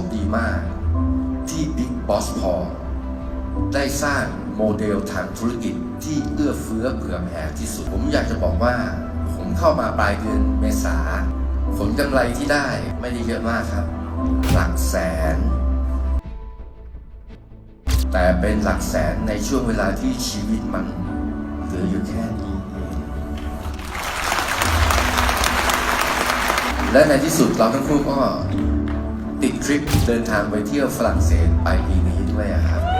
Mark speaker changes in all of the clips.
Speaker 1: คดีมากที่บิ๊กบอสพอได้สร้างโมเดลทางธุรกิจที่เอื้อเฟื้อเผื่อแผ่ที่สุด ผมอยากจะบอกว่า ผมเข้ามาปลายเดือนเมษา ผลกำไรที่ได้ไม่ได้เยอะมากครับ หลักแสน แต่เป็นหลักแสนในช่วงเวลาที่ชีวิตมันเหลืออยู่แค่นี้เองและในที่สุดเราทั้งคู่ก็ ติดทริปเดินทางไปเที่ยวฝรั่งเศสไปปีนี้ด้วยอะครับ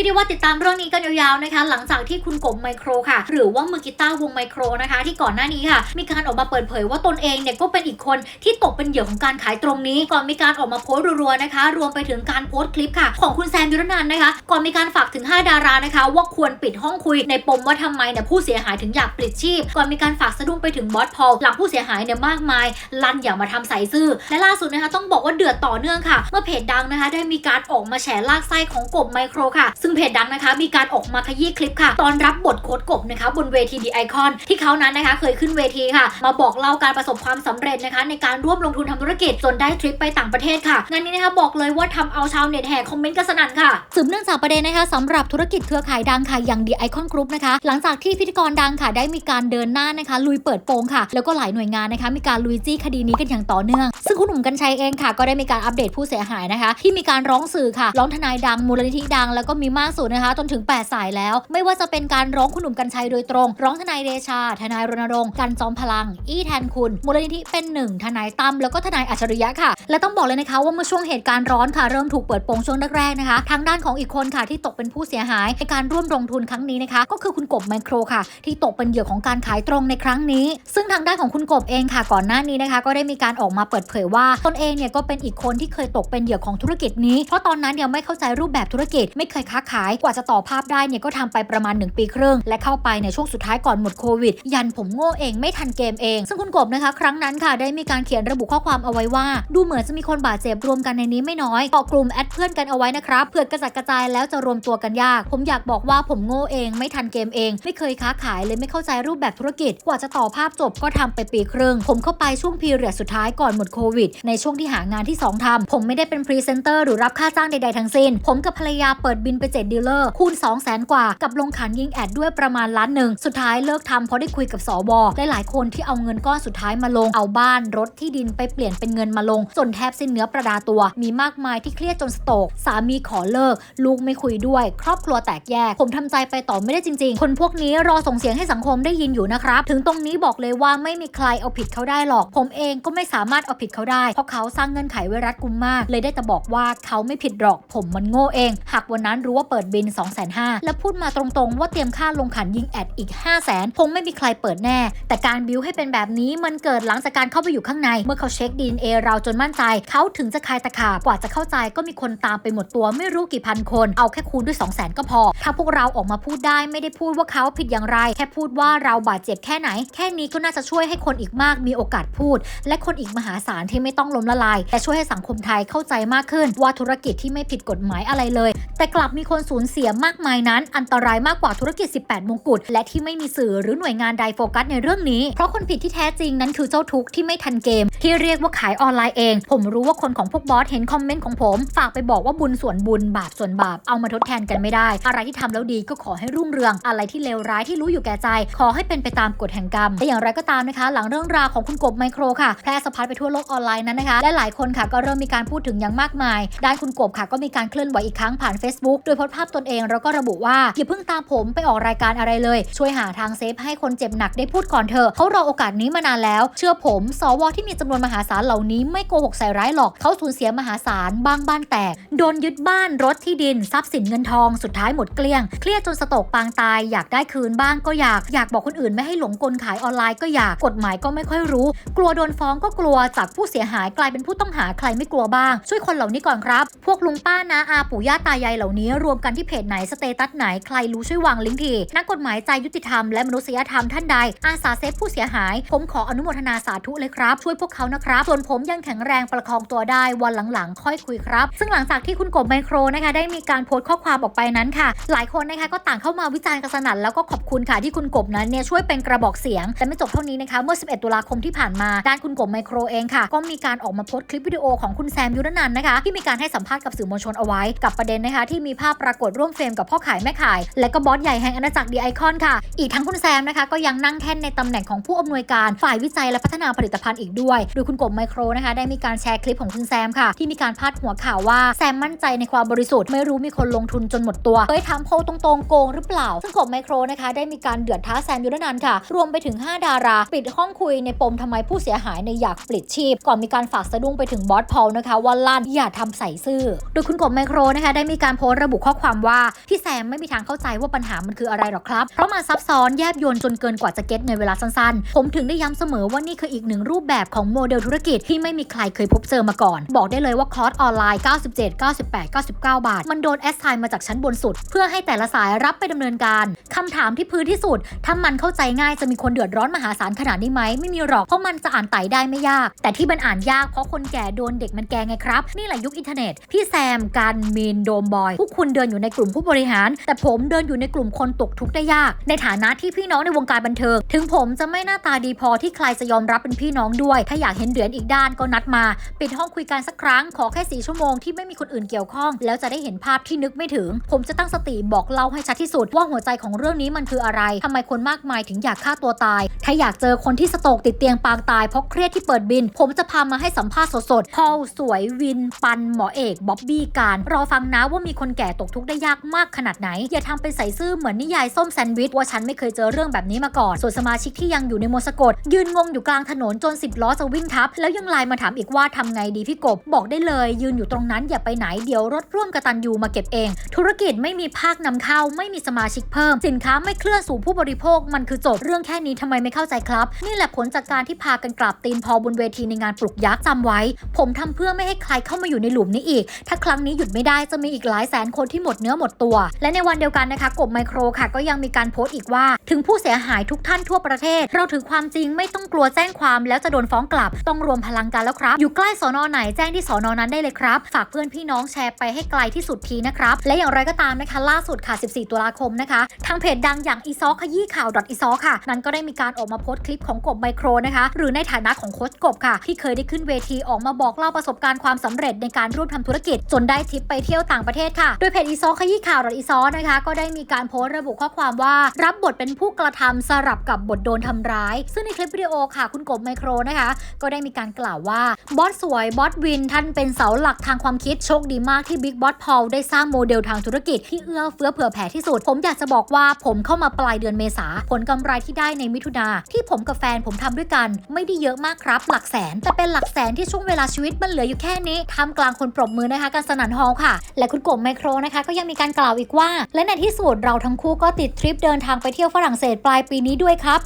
Speaker 2: ยกได้ว่าติดตามเรื่องนี้กันยาวๆนะคะ หลังจากที่คุณกบไมโครค่ะ หรือว่ามือกีตาร์วงไมโครนะคะ ที่ก่อนหน้านี้ค่ะ มีการออกมาเปิดเผยว่าตนเองเนี่ยก็เป็นอีกคนที่ตกเป็นเหยื่อของการขายตรงนี้ ก่อนมีการออกมาโพสต์รัวๆนะคะ รวมไปถึงการโพสต์คลิปค่ะ ของคุณแซมยุรนันนะคะ ก่อนมีการฝากถึง 5 ดารานะคะ ว่าควรปิดห้องคุยในปมว่าทำไมเนี่ยผู้เสียหายถึงอยากปลิดชีพ ก่อนมีการฝากสะดุ้งไปถึงบอสพอลหลังผู้เสียหายเนี่ยมากมาย ลั่นอย่ามาทำใส่ซื่อและล่าสุดนะคะต้องบอกว่าเดือดต่อเนื่องค่ะ เมื่อเพจดังนะคะ ได้มีการออกมาแฉลากไส้ของกบไมโครค่ะซึ่งเพจดังนะคะ มีการออกมาขยี้คลิปค่ะ ตอนรับบทโค้ดกบนะคะ บนเวทีดีไอคอนที่เขานั้นนะคะ เคยขึ้นเวทีค่ะ มาบอกเล่าการประสบความสำเร็จนะคะ ในการร่วมลงทุนทำธุรกิจจนได้ทริปไปต่างประเทศค่ะงานนี้นะคะบอกเลยว่าทำเอาชาวเน็ตแห่คอมเมนต์กันสนั่นค่ะสืบเนื่องจากประเด็นนะคะสำหรับธุรกิจเครือข่ายดังค่ะอย่างดีไอคอนกรุ๊ปนะคะหลังจากที่พิธีกรดังค่ะ ได้มีการเดินหน้านะคะ ลุยเปิดโปงค่ะ แล้วก็หลายหน่วยงานนะคะ มีการลุยจี้คดีนี้กันอย่างต่อเนื่อง ซึ่งคุณหนุ่มกัญชัยเองค่ะ ก็ได้มีการอัปเดตผู้เสียหายนะคะ ที่มีการร้องสื่อค่ะ ร้องทนายดังมูลนิธิดังแล้วก็มีมาากสุดนะคะจนถึง 8 สายแล้ว ไม่ว่าจะเป็นการร้องคุณหนุ่มกัญชัยโดยตรง ร้องทนายเดชา ทนายรณรงค์กันจอมพลัง อี้แทนคุณ มูลนิธิเป็นหนึ่งทนายตั้มแล้วก็ทนายอัจฉริยะค่ะ และต้องบอกเลยนะคะว่าเมื่อช่วงเหตุการณ์ร้อนค่ะเริ่มถูกเปิดโปงช่วงแรกๆนะคะ ทางด้านของอีกคนค่ะที่ตกเป็นผู้เสียหายในการร่วมลงทุนครั้งนี้นะคะ ก็คือคุณกบไมโครค่ะ ที่ตกเป็นเหยื่อของการขายตรงในครั้งนี้ ซึ่งทางด้านของคุณกบเองค่ะ ก่อนหน้านี้นะคะ ก็ได้มีการออกมาเปิดเผยว่าตนเองเนี่ยก็เป็นอีกคนที่เคยตกเป็นเหยื่อของธุรกิจนี้เพราะตอนนั้นยังไม่เข้าใจรูปแบบธุรกิจไม่เคยค้าขายกว่าจะต่อภาพได้เนี่ยก็ทำไปประมาณ 1 ปีครึ่ง และเข้าไปในช่วงสุดท้ายก่อนหมดโควิด ยันผมโง่เองไม่ทันเกมเอง ซึ่งคุณกบนะคะครั้งนั้นค่ะได้มีการเขียนระบุข้อความเอาไว้ว่า ดูเหมือนจะมีคนบาดเจ็บรวมกันในนี้ไม่น้อยเกาะกลุ่มแอดเพื่อนกันเอาไว้นะครับเผื่อกระจัดกระจายแล้วจะรวมตัวกันยาก ผมอยากบอกว่าผมโง่เองไม่ทันเกมเอง ไม่เคยค้าขายเลยไม่เข้าใจรูปแบบธุรกิจ กว่าจะต่อภาพจบก็ทำไปปีครึ่งผมเข้าไปช่วงพีเรียดสุดท้ายก่อนหมดโควิด ในช่วงที่หางานที่ 2ทำผมไม่ได้เป็นพรีเซนเตอร์หรือรับค่าจ้างใดๆทั้งสิ้น ผมกับภรรยาเปิดบินไป7ดีลเลอร์คูณ 2 0 0แสนกว่า กับลงขันยิงแอดด้วยประมาณล้านหนึ่ง สุดท้ายเลิกทำเพราะได้คุยกับสวหลายๆคนที่เอาเงินก้อนสุดท้ายมาลง เอาบ้านรถที่ดินไปเปลี่ยนเป็นเงินมาลง จนแทบสิ้นเนื้อประดาตัว มีมากมายที่เครียดจนสโตก สามีขอเลิก ลูกไม่คุยด้วย ครอบครัวแตกแยก ผมทำใจไปต่อไม่ได้จริง ๆ คนพวกนี้รอส่งเสียงให้สังคมได้ยินอยู่นะครับ ถึงตรงนี้บอกเลยว่าไม่มีใครเอาผิดเขาได้หรอก ผมเองก็ไม่สามารถเอาผิดเขาได้ เพราะเขาสร้างเงื่อนไขไว้รัดกุมมาก เลยได้แต่บอกว่าเขาไม่ผิดหรอก ผมมันโง่เอง หากวันนั้นรู้ว่าเปิดบิน 2 5 0 0 0 0แล้วพูดมาตรงๆ ว่าเตรียมค่าลงขันยิงแอดอีก 5 0 0 0 0 0คงไม่มีใครเปิดแน่ แต่การบิวให้เป็นแบบนี้มันเกิดหลังจากการเข้าไปอยู่ข้างใน เมื่อเขาเช็คดีเอเราจนมั่นใจ เขาถึงจะคลายตะขาบกว่าจะเข้าใจก็มีคนตามไปหมดตัวไม่รู้กี่พันคน เอาแค่คูณด้วย 2 0 0 0 0 0 ก็พอ ถ้าพวกเราออกมาพูดได้ไม่ได้พูดว่าเขาผิดอย่างไร แค่พูดว่าเราบาดเจ็บแค่ไหน แค่นี้ก็น่าจะช่วยให้คนอีกมากมีโอกาสพูด และคนอีกมหาศาลที่ไม่ต้องล้มละลายแต่ช่วยให้สังคมไทยเข้าใจมากขึ้น ว่าธุรกิจที่ไม่ผิดกฎหมายอะไรเลย แต่กลับมีคนสูญเสียมากมายนั้น อันตรายมากกว่าธุรกิจ 18 มงกุฎและที่ไม่มีสื่อหรือหน่วยงานใดโฟกัสในเรื่องนี้ เพราะคนผิดที่แท้จริงนั้นคือเจ้าทุกข์ที่ไม่ทันเกม ที่เรียกว่าขายออนไลน์เอง ผมรู้ว่าคนของพวกบอสเห็นคอมเมนต์ของผม ฝากไปบอกว่าบุญส่วนบุญบาปส่วนบาปเอามาทดแทนกันไม่ได้ อะไรที่ทำแล้วดีก็ขอให้รุ่งเรือง อะไรที่เลวร้ายที่รู้อยู่แก่ใจ ขอให้เป็นไปตามกฎแห่งกรรมแต่อย่างไรก็ตามนะคะ หลังเรื่องราวของคุณกบไมโครค่ะแพร่สะพัดไปทั่วโลกออนไลน์นั้นนะคะและหลายคนค่ะก็เริ่มมีการพูดถึงอย่างมากมายด้านคุณกบค่ะก็มีการเคลื่อนไหวอีกครั้งผ่าน Facebook โดยพสต์ภาพตนเอง แล้วก็ระบุว่าอย่าเพิ่งตามผมไปออกรายการอะไรเลย ช่วยหาทางเซฟให้คนเจ็บหนักได้พูดก่อนเถอะเขารอโอกาสนี้มานานแล้ว เชื่อผม สวที่มีจำนวนมหาศาลเหล่านี้ไม่โกหกใส่ร้ายหรอกเขาสูญเสียมหาศาลบ้างบ้านแตก โดนยึดบ้านรถที่ดิน ทรัพย์สินเงินทองสุดท้ายหมดเกลี้ยง เครียดจนสตกปางตาย อยากได้คืนบ้างก็อยาก อยากบอกคนอื่นไม่ให้หลงกลขายออนไลน์ก็อยากกฎหมายก็ไม่ค่อยรู้ กลัวโดนฟ้องก็กลัวจากผู้เสียหายกลายเป็นผู้ต้องหาใครไม่กลัวบ้าง ช่วยคนเหล่านี้ก่อนครับ พวกลุงป้านาอาปู่ย่าตายายเหล่านี้รวมกันที่เพจไหนสเตตัสไหนใครรู้ช่วยวางลิงก์ทีนักกฎหมายใจยุติธรรมและมนุษยธรรมท่านใด อาสาเซฟผู้เสียหาย ผมขออนุโมทนาสาธุเลยครับ ช่วยพวกเขานะครับ ส่วนผมยังแข็งแรงประคองตัวได้วันหลังๆ ค่อยคุยครับ ซึ่งหลังจากที่คุณกบไมโครนะคะได้มีการโพสต์ข้อความออกไปนั้นค่ะ หลายคนนะคะก็ต่างเข้ามาวิจารณ์กันสนั่นแล้วก็ขอบคุณค่ะที่คุณกบนั้นเนี่ยช่วยเป็นกระบอกเสียงแต่ไม่จบเท่านี้นะคะเมื่อ 11 ตุลาคมที่ผ่านมาด้านคุณกบไมโครเองค่ะ ก็มีการออกมาโพสต์คลิปวิดีโอของคุณแซมยุรนันนะคะที่มีการให้สัมภาษณ์กับสื่อมวลชนเอาไว้กับประเด็นนะคะที่มีภาพปรากฏร่วมเฟรมกับพ่อขายแม่ขาย และก็บอสใหญ่แห่งอาณาจักรดีไอคอนค่ะ อีกทั้งคุณแซมนะคะ ก็ยังนั่งแท่นในตำแหน่งของผู้อำนวยการฝ่ายวิจัยและพัฒนาผลิตภัณฑ์อีกด้วย โดยคุณกบไมโครนะคะ ได้มีการแชร์คลิปของคุณแซมค่ะ ที่มีการพาดหัวข่าวว่าแซมมั่นใจในความบริสุทธิ์ไม่รู้มีคนลงทุนจนหมดตัวเคยถามโพลตรงๆโกงหรือเปล่าซึ่งกบไมโครนะคะได้มีการเดือดท้าแซมยุรนันท์ค่ะ รวมไปถึง 5 ดารา ปิดห้องคุยในปมทำไมผู้เสียหายในอยากปลิดชีพ ก่อนมีการฝากสะดุ้งไปถึงบอสพอลนะคะว่าลั่นอย่าทำใส่ซื่อโดยคุณกบไมโครนะคะได้มีการโพสต์ระบุข้อความว่าพี่แซมไม่มีทางเข้าใจว่าปัญหามันคืออะไรหรอกครับ เพราะมันซับซ้อนแยบยลจนเกินกว่าจะเก็ตในเวลาสั้นๆ ผมถึงได้ย้ำเสมอว่านี่คืออีกหนึ่งรูปแบบของโมเดลธุรกิจที่ไม่มีใครเคยพบเจอมาก่อน บอกได้เลยว่าคอร์สออนไลน์ 97 98 99 บาท มันโดนแอสไซน์มาจากชั้นบนสุด เพื่อให้แต่ละสายรับไปดำเนินการคำถามที่พื้นที่สุดถ้ามันเข้าใจง่ายจะมีคนเดือดร้อนมหาศาลขนาดนี้ไหมไม่มีหรอกเพราะมันจะอ่านไต่ได้ไม่ยาก แต่ที่มันอ่านยากเพราะคนแก่โดนเด็กมันแกงไงครับนี่แหละยุคอินเทอร์เน็ตพี่แซมกันมีนโดมบอยพวกคุณเดินอยู่ในกลุ่มผู้บริหาร แต่ผมเดินอยู่ในกลุ่มคนตกทุกข์ได้ยาก ในฐานะที่พี่น้องในวงการบันเทิง ถึงผมจะไม่หน้าตาดีพอที่ใครจะยอมรับเป็นพี่น้องด้วย ถ้าอยากเห็นเหรียญอีกด้านก็นัดมา ปิดห้องคุยกันสักครั้งขอแค่สี่ชั่วโมงที่ไม่มีคนอื่นเกี่ยวข้อง แล้วจะได้เห็นภาพที่นึกไม่ถึง ผมจะตั้งสติบอกเล่าให้ชัดที่สุดว่าหัวใจของเรื่องนี้มันคืออะไรทำไมคนมากมายถึงอยากฆ่าตัวตาย ถ้าอยากเจอคนที่สโตกติดเตียงปางตายเพราะเครียดที่เปิดบิน ผมจะพามาให้สัมภาษณ์สดๆพอลสวยวิน ปันหมอเอกบ๊อบบี้การรอฟังนะว่ามีคนแก่ตกทุกข์ได้ยากมากขนาดไหน อย่าทำเป็นใส่ซื่อเหมือนนิยายส้มแซนด์วิชว่าฉันไม่เคยเจอเรื่องแบบนี้มาก่อน ส่วนสมาชิกที่ยังอยู่ในโมสกดยืนงงอยู่กลางถนนจน10ล้อจะวิ่งทับ แล้วยังไลน์มาถามอีกว่าทำไงดีพี่กบ บอกได้เลย ยืนอยู่ตรงนั้นอย่าไปไหนเดี๋ยวรถร่วมกระตันยูมาเก็บเอง ธุรกิจไม่มีภาคนำเข้าไม่มีสมาชิกเพิ่ม สินค้าไม่เคลื่อนสู่ผู้บริโภคมันคือจบเรื่องแค่นี้ทำไมไม่เข้าใจครับ นี่แหละผลจากการที่พากันกราบตีนพอบนเวทีในงานปลุกยักษ์จำไว้ ผมทำเพื่อไม่ให้ใครเข้ามาอยู่ในหลุมนี้อีก ถ้าครั้งนี้หยุดไม่ได้จะมีอีกหลายแสนคนที่หมดเนื้อหมดตัว และในวันเดียวกันนะคะกบไมโครค่ะ ก็ยังมีการโพสต์อีกว่า ถึงผู้เสียหายทุกท่านทั่วประเทศ เราถือความจริงไม่ต้องกลัวแจ้งความแล้วจะโดนฟ้องกลับ ต้องรวมพลังกันแล้วครับ อยู่ใกล้สอนอไหนแจ้งที่สอนอนั้นได้เลยครับ ฝากเพื่อนพี่น้องแชร์ไปให้ไกลที่สุดทีนะครับ และอย่างไรก็ตามนะคะ ล่าสุดค่ะ 14 ตุลาคมนะคะ ทางเพจดังอย่างอีซอขยี้ข่าวอีซอค่ะ นั้นก็ได้มีการออกมาโพสต์คลิปของกบไมโครนะคะ หรือในฐานะของโค้ชกบค่ะ ที่เคยได้ขึ้นเวทีออกมาบอกเล่าประสบการณ์ความสำเร็จในการร่วมทำธุรกิจ จนได้ทริปไปเที่ยวต่างประเทศค่ะ โดยเพจอีซอขยี้ข่าวอีซอนะคะ ก็ได้มีการโพสต์ระบุข้อความว่า รับบทเป็นผู้กระทำสลับกับบทโดนทำร้าย ซึ่งในคลิปวิดีโอค่ะ คุณกบไมโครนะคะ ก็ได้มีการกล่าวว่า บอสสวย บอสวิน ท่านเป็นเสาหลักทางความคิด โชคดีมากที่บิ๊กบอสพอลได้สร้างโมเดลทางธุรกิจที่เอื้อเฟื้อเผื่อแผ่ที่สุด ผมอยากจะบอกว่าผมเข้ามาปลายเดือนเมษาผลกำไรที่ได้ในมิถุนาที่ผมกับแฟนผมทำด้วยกัน ไม่ได้เยอะมากครับ หลักแสน แต่เป็นหลักแสนที่ช่วงเวลาชีวิตมันเหลืออยู่แค่นี้ทำกลางคนปรบมือนะคะกันสนั่นฮอลค่ะ และคุณกบไมโครนะคะก็ยังมีการกล่าวอีกว่า และในที่สุดเราทั้งคู่ก็ติดทริปเดินทางไปเที่ยวฝรั่งเศสปลายปีนี้ด้วยครับ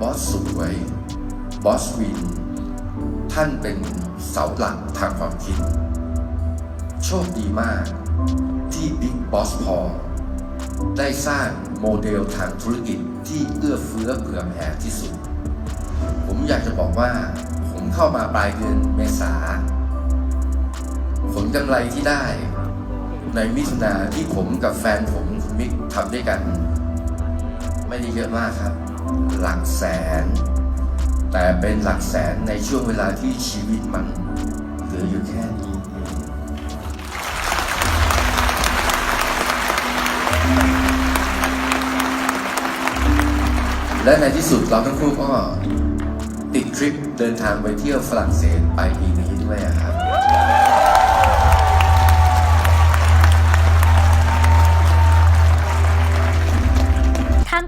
Speaker 1: บอสสวยบอสวิน ท่านเป็นเสาหลักทางความคิด โชคดีมาก ที่บิ๊กบอสพอได้สร้างโมเดลทางธุรกิจที่เอื้อเฟื้อเผื่อแผ่ที่สุด ผมอยากจะบอกว่า ผมเข้ามาปลายเดือนเมษาผลกำไรที่ได้ ในมิถุนาที่ผมกับแฟนผมคุณมิกทำด้วยกัน ไม่ได้เยอะมากครับ หลักแสน แต่เป็นหลักแสนในช่วงเวลาที่ชีวิตมันเหลืออยู่แค่นี้เองและในที่สุดเราทั้งคู่ก็ติดทริปเดินทางไปเที่ยวฝรั่งเศสไปปีนี้ด้วยอะครับ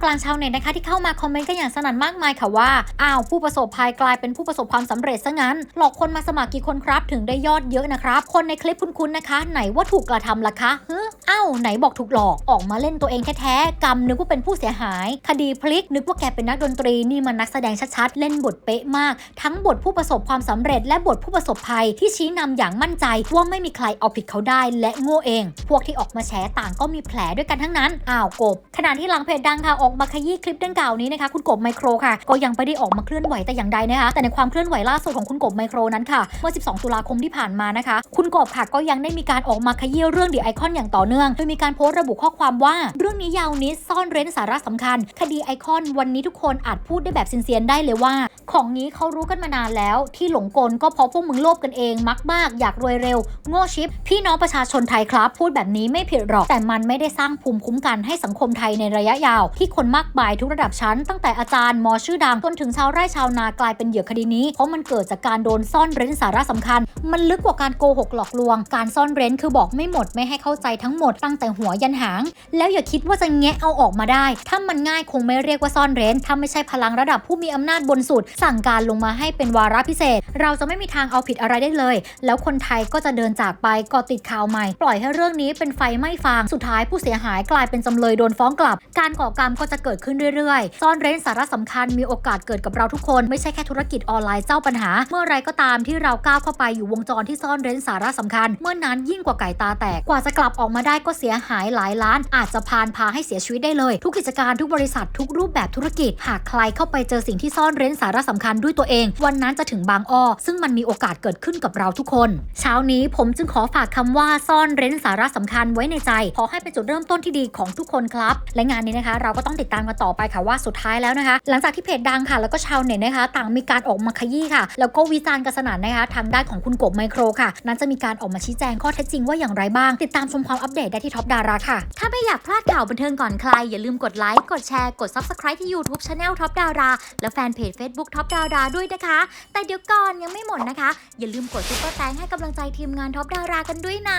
Speaker 2: ลางชาวเน็ตนะคะที่เข้ามาคอมเมนต์กันอย่างสนั่นมากมายค่ะว่า อ้าวผู้ประสบภัยกลายเป็นผู้ประสบความสำเร็จซะงั้น หลอกคนมาสมัครกี่คนครับ ถึงได้ยอดเยอะนะครับ คนในคลิปคุ้นๆนะคะ ไหนว่าถูกกระทำล่ะคะเฮ้อ้าวไหนบอกถูกหลอกออกมาเล่นตัวเองแท้ๆกรรมนึกว่าเป็นผู้เสียหาย คดีพลิกนึกว่าแกเป็นนักดนตรีนี่มันนักแสดงชัดๆเล่นบทเป๊ะมาก ทั้งบทผู้ประสบความสำเร็จ และบทผู้ประสบภัยที่ชี้นำอย่างมั่นใจว่าไม่มีใครเอาผิดเขาได้ และโง่เอง พวกที่ออกมาแฉต่างก็มีแผลด้วยกันทั้งนั้นอ้าวกบขณะที่หลังเพจดังค่ะออกมาขยี้คลิปดังกล่าวนี้นะคะคุณกบไมโครค่ะ ก็ยังไม่ได้ออกมาเคลื่อนไหวแต่อย่างใดนะคะ แต่ในความเคลื่อนไหวล่าสุดของคุณกบไมโครนั้นค่ะ เมื่อ 12 ตุลาคมที่ผ่านมานะคะ คุณกบค่ะก็ยังได้มีการออกมาขยี้เรื่องดีไอคอนอย่างต่อเนื่องโดยมีการโพสต์ระบุข้อความว่า เรื่องนี้ยาวนิดซ่อนเร้นสาระสำคัญ คดีไอคอนวันนี้ทุกคนอาจพูดได้แบบซินเซียนได้เลยว่า ของนี้เขารู้กันมานานแล้ว ที่หลงกลก็เพราะพวกมึงโลภกันเองมักมากอยากรวยเร็ว โง่ชิป พี่น้องประชาชนไทยครับ พูดแบบนี้ไม่ผิดหรอกแต่มันไม่ได้สร้างภูมิคุ้มกันให้สังคมไทยในระยะยาวที่คนมากมายทุกระดับชั้น ตั้งแต่อาจารย์มอชื่อดังจนถึงชาวไร่ชาวนากลายเป็นเหยื่อคดีนี้ เพราะมันเกิดจากการโดนซ่อนเร้นสาระสำคัญ มันลึกกว่าการโกหกหลอกลวง การซ่อนเร้นคือบอกไม่หมดไม่ให้เข้าใจทั้งหมดตั้งแต่หัวยันหาง แล้วอย่าคิดว่าจะแงะเอาออกมาได้ ถ้ามันง่ายคงไม่เรียกว่าซ่อนเร้น ถ้าไม่ใช่พลังระดับผู้มีอำนาจบนสุด สั่งการลงมาให้เป็นวาระพิเศษ เราจะไม่มีทางเอาผิดอะไรได้เลย แล้วคนไทยก็จะเดินจากไปก่อติดข่าวใหม่ ปล่อยให้เรื่องนี้เป็นไฟไม้ฟาง สุดท้ายผู้เสียหายกลายเป็นจำเลยโดนฟ้องกลับ การก่อกรรมก็จะเกิดขึ้นเรื่อยๆ ซ่อนเร้นสาระสำคัญมีโอกาสเกิดกับเราทุกคน ไม่ใช่แค่ธุรกิจออนไลน์เจ้าปัญหา เมื่อไรก็ตามที่เราก้าวเข้าไปอยู่วงจรที่ซ่อนเร้นสาระสำคัญ เมื่อนั้นยิ่งกว่าไก่ตาแตกกว่าจะกลับออกมาได้ก็เสียหายหลายล้าน อาจจะพานพาให้เสียชีวิตได้เลย ทุกกิจการทุกบริษัททุกรูปแบบธุรกิจ หากใครเข้าไปเจอสิ่งที่ซ่อนเร้นสาระสำคัญด้วยตัวเอง วันนั้นจะถึงบางอ้อซึ่งมันมีโอกาสเกิดขึ้นกับเราทุกคน เช้านี้ผมจึงขอฝากคำว่าซ่อนเร้นสาระสำคัญไว้ในใจขอให้เป็นจุดเริ่มต้นที่ดีของทุกคนครับ และงานนี้นะคะ เราก็ต้องติดตามกันต่อไปค่ะว่าสุดท้ายแล้วนะคะ หลังจากที่เพจดังค่ะ แล้วก็ชาวเน็ตนะคะ ต่างมีการออกมาขยี้ค่ะ แล้วก็วิจารณ์กันสนั่นนะคะ ทางด้านของคุณกบไมโครค่ะ นั้นจะมีการออกมาชี้แจงข้อเท็จจริงว่าอย่างไรบ้าง ติดตามชมความอัปเดตได้ที่ท็อปดาราค่ะ ถ้าไม่อยากพลาดข่าวบันเทิงก่อนใคร อย่าลืมกดไลค์กดแชร์กด subscribe ที่ YouTube Channel ท็อปดาราและแฟนเพจ Facebook ท็อปดาราด้วยนะคะ แต่เดี๋ยวก่อนยังไม่หมดนะคะ อย่าลืมกดซุปเปอร์แตงให้กำลังใจทีมงานท็อปดารากันด้วยนะ